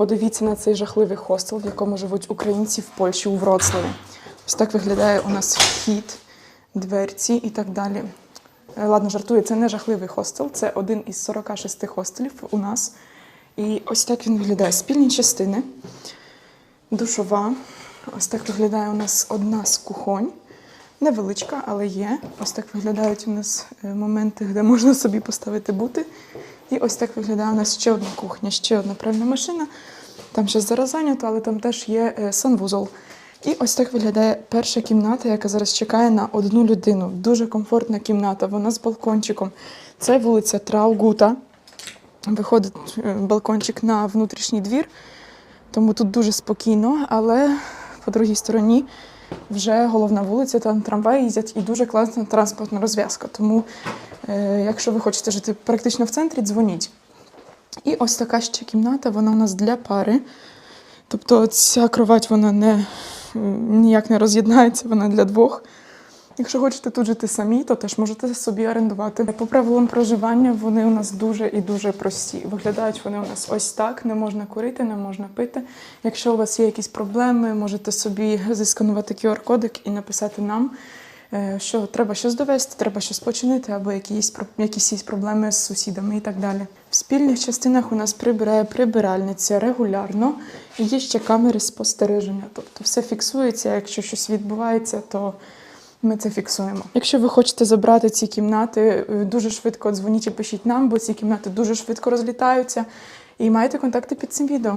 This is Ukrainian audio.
Подивіться на цей жахливий хостел, в якому живуть українці в Польщі у Вроцлаві. Ось так виглядає у нас вхід, дверці і так далі. Е, Ладно, жартую, це не жахливий хостел, це один із 46 хостелів у нас. І ось так він виглядає. Спільні частини, душова. Ось так виглядає у нас одна з кухонь. Невеличка, але є. Ось так виглядають у нас е, моменти, де можна собі поставити бути. І ось так виглядає у нас ще одна кухня, ще одна пральна машина. Там ще зараз зайнято, але там теж є е, санвузол. І ось так виглядає перша кімната, яка зараз чекає на одну людину. Дуже комфортна кімната, вона з балкончиком. Це вулиця Траугута. Виходить е, балкончик на внутрішній двір, тому тут дуже спокійно, але по другій стороні вже головна вулиця, там трамваї їздять і дуже класна транспортна розв'язка. Тому, е, якщо ви хочете жити практично в центрі, дзвоніть. І ось така ще кімната, вона у нас для пари. Тобто ця кровать вона не, ніяк не роз'єднається, вона для двох. Якщо хочете тут жити самі, то теж можете собі орендувати. По правилам проживання вони у нас дуже і дуже прості. Виглядають вони у нас ось так: не можна курити, не можна пити. Якщо у вас є якісь проблеми, можете собі зісканувати QR-кодик і написати нам, що треба щось довести, треба щось починити, або якісь, якісь проблеми з сусідами і так далі. В спільних частинах у нас прибирає прибиральниця регулярно, і є ще камери спостереження. Тобто все фіксується. Якщо щось відбувається, то ми це фіксуємо. Якщо ви хочете забрати ці кімнати, е, дуже швидко дзвоніть і пишіть нам, бо ці кімнати дуже швидко розлітаються. І маєте контакти під цим відео.